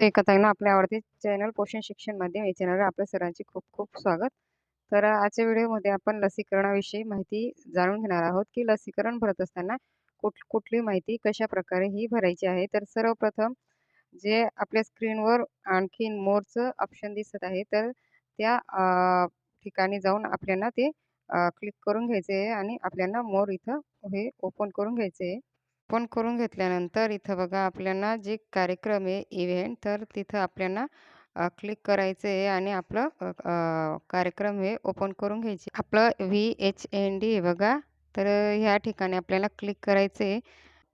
एकच आहे ना आपल्या आवडते चॅनल पोषण शिक्षण माध्यम या चॅनलवर आपल्या सर्वांचे खूप खूप स्वागत. तर आजच्या व्हिडिओमध्ये आपण लसीकरणाविषयी माहिती जाणून घेणार आहोत की लसीकरण भरत असताना कुठ कुठली माहिती कशा प्रकारे ही भरायची आहे. तर सर्वप्रथम जे आपल्या स्क्रीनवर आणखीन मोरचं ऑप्शन दिसत आहे तर त्या ठिकाणी जाऊन आपल्याला ते क्लिक करून घ्यायचे आहे आणि आपल्याला मोर इथं हे ओपन करून घ्यायचे आहे. ओपन करून घेतल्यानंतर इथं बघा आपल्याला जे कार्यक्रम आहे इव्हेंट तर तिथं आपल्याला क्लिक करायचं आहे आणि आपलं कार्यक्रम हे ओपन करून घ्यायचे. आपलं व्ही एच एन डी बघा तर ह्या ठिकाणी आपल्याला क्लिक करायचं आहे.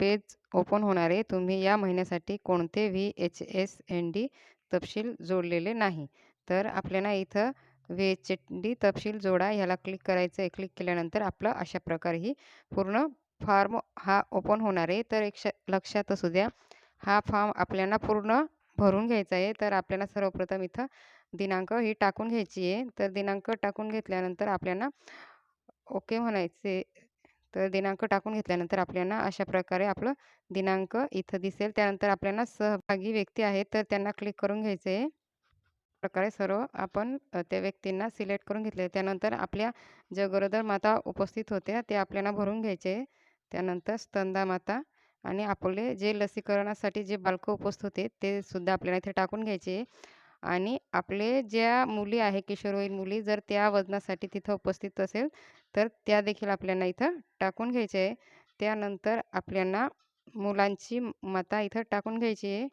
पेज ओपन होणार आहे. तुम्ही या महिन्यासाठी कोणते V H S N D तपशील जोडलेले नाही. तर आपल्याला इथं व्ही एच एन डी तपशील जोडा ह्याला क्लिक करायचं आहे क्लिक केल्यानंतर आपलं अशा प्रकारे ही पूर्ण फॉर्म हा ओपन होणार आहे. तर एक लक्षात असू द्या. हा फॉर्म आपल्याला पूर्ण भरून घ्यायचा आहे. तर आपल्याला सर्वप्रथम इथं दिनांक ही टाकून घ्यायची आहे. तर दिनांक टाकून घेतल्यानंतर आपल्याला ओके म्हणायचे. तर दिनांक टाकून घेतल्यानंतर आपल्याला अशा प्रकारे आपलं दिनांक इथं दिसेल. त्यानंतर आपल्याला सहभागी व्यक्ती आहेत. तर त्यांना क्लिक करून घ्यायचं आहे. प्रकारे सर्व आपण त्या व्यक्तींना सिलेक्ट करून घेतले त्यानंतर आपल्या ज्या गरोदर माता उपस्थित होत्या. ते आपल्याला भरून घ्यायचे त्यानंतर स्तंदा माता आणि आपले जे लसीकरणासाठी जे बालकं उपस्थित होते ते सुद्धा आपल्याला इथे टाकून घ्यायचे. आणि आपले ज्या मुली आहे किशोरवयीन मुली जर त्या वजनासाठी तिथं उपस्थित असेल तर त्या देखील आपल्याला इथं टाकून घ्यायचे. आहे त्यानंतर आपल्याला मुलांची माता इथं टाकून घ्यायची. आहे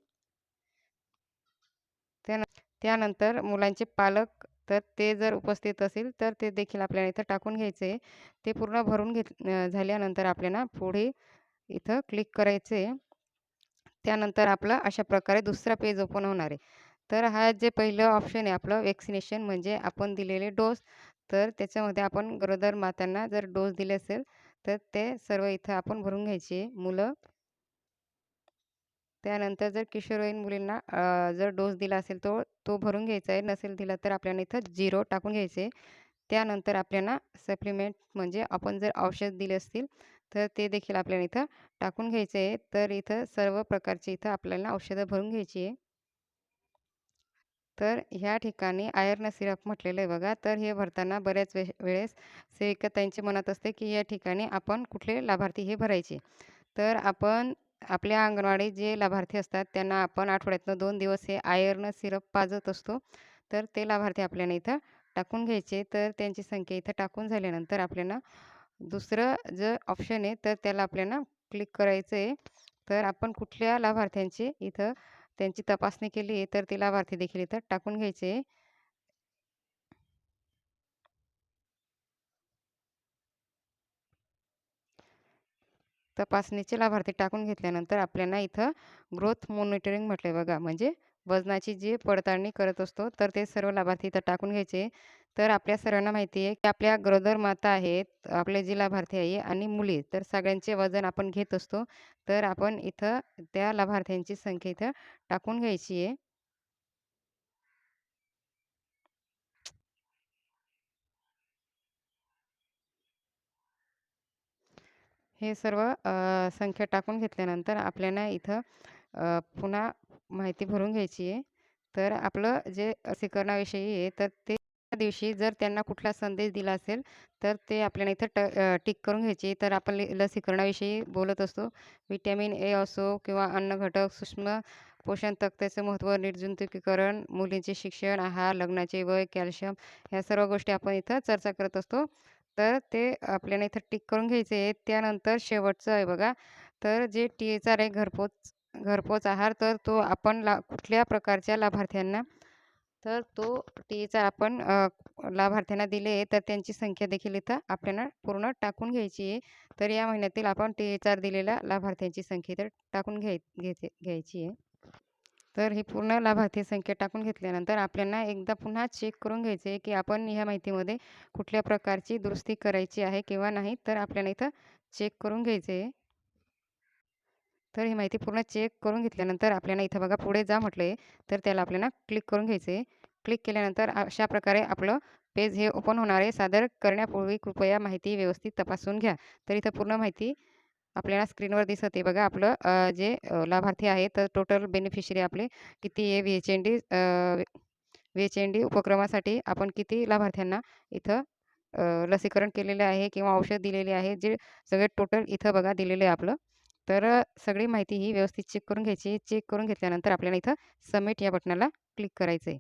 त्यानंतर मुलांचे पालक तर ते जर उपस्थित असेल तर ते देखील आपल्याला इथं टाकून घ्यायचे. आहे ते पूर्ण भरून घेत झाल्यानंतर आपल्याला पुढे इथं क्लिक करायचे. त्यानंतर आपलं अशा प्रकारे दुसरा पेज ओपन होणार आहे. तर हा जे पहिलं ऑप्शन आहे आपलं वॅक्सिनेशन म्हणजे आपण दिलेले डोस तर त्याच्यामध्ये आपण गरोदर मातांना जर डोस दिले असेल तर ते सर्व इथं आपण भरून घ्यायचे. मुलं त्यानंतर जर किशोरवयीन मुलींना जर डोस दिला असेल तो तो भरून घ्यायचा आहे. नसेल दिला तर आपल्याला इथं झिरो टाकून घ्यायचे त्यानंतर आपल्याला सप्लिमेंट म्हणजे आपण जर औषध दिले असतील तर ते देखील आपल्याला इथं टाकून घ्यायचे आहे. तर इथं सर्व प्रकारचे इथं आपल्याला औषधं भरून घ्यायची आहे. तर ह्या ठिकाणी आयर्न सिरप म्हटलेलं आहे बघा. तर हे भरताना बऱ्याच वे वेळेस सेविका मनात असते की या ठिकाणी आपण कुठले लाभार्थी हे भरायचे. तर आपण आपल्या अंगणवाडी जे लाभार्थी असतात त्यांना आपण आठवड्यातनं दोन दिवस हे आयर्न सिरप पाजत असतो. तर ते लाभार्थी आपल्याला इथं टाकून घ्यायचे. तर त्यांची संख्या इथं टाकून झाल्यानंतर आपल्याला दुसरं जर ऑप्शन आहे तर त्याला आपल्याला क्लिक करायचं आहे. तर आपण कुठल्या लाभार्थ्यांची इथं त्यांची तपासणी केली आहे तर ते लाभार्थी देखील इथं टाकून घ्यायचे तपासणीचे लाभार्थी टाकून घेतल्यानंतर आपल्याला इथं ग्रोथ मॉनिटरिंग म्हटलं बघा. म्हणजे वजनाची जी पडताळणी करत असतो तर ते सर्व लाभार्थी इथं टाकून घ्यायचे. तर आपल्या सर्वांना माहिती आहे की आपल्या गरोदर माता आहेत आपले जी लाभार्थी आहे आणि मुली तर सगळ्यांचे वजन आपण घेत असतो. तर आपण इथं त्या लाभार्थ्यांची संख्या इथं टाकून घ्यायची आहे. हे सर्व संख्या टाकून घेतल्यानंतर आपल्याला इथं पुन्हा माहिती भरून घ्यायची आहे. तर आपलं जे लसीकरणाविषयी आहे तर ते दिवशी जर त्यांना कुठला संदेश दिला असेल तर ते आपल्याला इथं ट टिक करून घ्यायची तर आपण लसीकरणाविषयी बोलत असतो. विटॅमिन ए असो किंवा अन्न घटक सूक्ष्म पोषण तक्त्याचं महत्त्व निर्जंतुकीकरण मुलींचे शिक्षण आहार लग्नाचे वय कॅल्शियम ह्या सर्व गोष्टी आपण इथं चर्चा करत असतो. तर ते आपल्याला इथं टिक करून घ्यायचे आहे. त्यानंतर शेवटचं आहे बघा. तर जे टी एच आर आहे घरपोच घरपोच आहार तर तो आपण ला कुठल्या प्रकारच्या लाभार्थ्यांना तर तो टी एच आर आपण लाभार्थ्यांना दिले तर त्यांची संख्या देखील इथं आपल्याला पूर्ण टाकून घ्यायची आहे. तर या महिन्यातील आपण टी एच आर दिलेल्या लाभार्थ्यांची संख्या इथं टाकून घ्याय घ्यायची आहे. तर हे पूर्ण लाभार्थी संख्या टाकून घेतल्यानंतर आपल्याला एकदा पुन्हा चेक करून घ्यायचे आहे की आपण ह्या माहितीमध्ये कुठल्या प्रकारची दुरुस्ती करायची आहे किंवा नाही तर आपल्याला इथं चेक करून घ्यायचे आहे तर ही माहिती पूर्ण चेक करून घेतल्यानंतर आपल्याला इथं बघा पुढे जा म्हटलं आहे तर त्याला आपल्याला क्लिक करून घ्यायचे आहे क्लिक केल्यानंतर अशा प्रकारे आपलं पेज हे ओपन होणार आहे. सादर करण्यापूर्वी कृपया माहिती व्यवस्थित तपासून घ्या. तर इथं पूर्ण माहिती आपल्याला स्क्रीनवर दिसत आहे बघा आपलं जे लाभार्थी आहे तर टोटल बेनिफिशरी आपले किती आहे व्ही-एच-एन-डी व्ही-एच-एन-डी उपक्रमासाठी आपण किती लाभार्थ्यांना इथं लसीकरण केलेले आहे किंवा औषध दिलेले आहे जे सगळे टोटल इथं बघा दिलेलं आहे आपलं. तर सगळी माहिती ही व्यवस्थित चेक करून घ्यायची. चेक करून घेतल्यानंतर आपल्याला इथं सबमिट या बटनाला क्लिक करायचं आहे.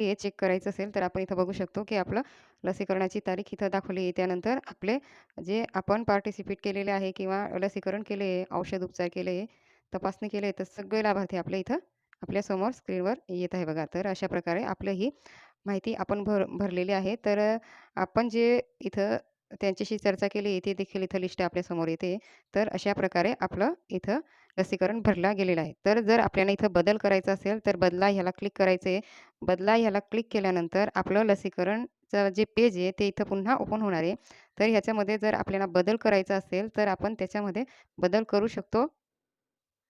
हे चेक करायचं असेल तर आपण इथं बघू शकतो की आपलं लसीकरणाची तारीख इथं दाखवली आहे. त्यानंतर आपले जे आपण पार्टिसिपेट केलेले आहे किंवा लसीकरण केले आहे, औषध उपचार केले आहे, तपासणी केले आहे, तर सगळे लाभार्थी आपल्या इथं आपल्यासमोर स्क्रीनवर येत आहे बघा. तर अशा प्रकारे आपलं ही माहिती आपण भर भरलेली आहे. तर आपण जे इथं त्यांच्याशी चर्चा केली आहे, देखील इथं लिस्ट आपल्यासमोर येते. तर अशा प्रकारे आपलं इथं लसीकरण भरला गेलेलं आहे. तर जर आपल्याला इथं बदल करायचा असेल, तर बदला ह्याला क्लिक करायचं आहे. बदला ह्याला क्लिक केल्यानंतर आपलं लसीकरणचं जे पेज आहे, ते इथं पुन्हा ओपन होणार आहे. तर ह्याच्यामध्ये जर आपल्याला बदल करायचा असेल, तर आपण त्याच्यामध्ये बदल करू शकतो.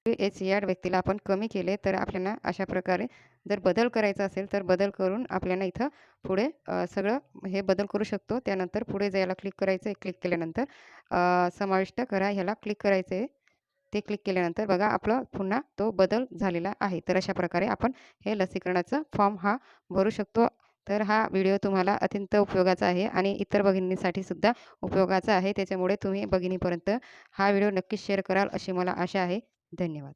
एच या व्यक्तीला आपण कमी केले, तर आपल्याला अशा प्रकारे जर बदल करायचा असेल, तर बदल करून आपल्याला इथं पुढे सगळं हे बदल करू शकतो. त्यानंतर पुढे जायला क्लिक करायचं आहे. क्लिक केल्यानंतर समाविष्ट करा ह्याला क्लिक करायचं आहे. ते क्लिक केल्यानंतर बघा आपला पुन्हा तो बदल झालेला आहे. तर अशा प्रकारे आपण हे लसीकरणाचा फॉर्म हा भरू शकतो. तर हा व्हिडिओ तुम्हाला अत्यंत उपयोगाचा आहे आणि इतर भगिनींसाठी सुद्धा उपयोगाचा आहे. त्याच्यामुळे तुम्ही भगिनीपर्यंत हा व्हिडिओ नक्कीच शेअर कराल अशी मला आशा आहे. धन्यवाद.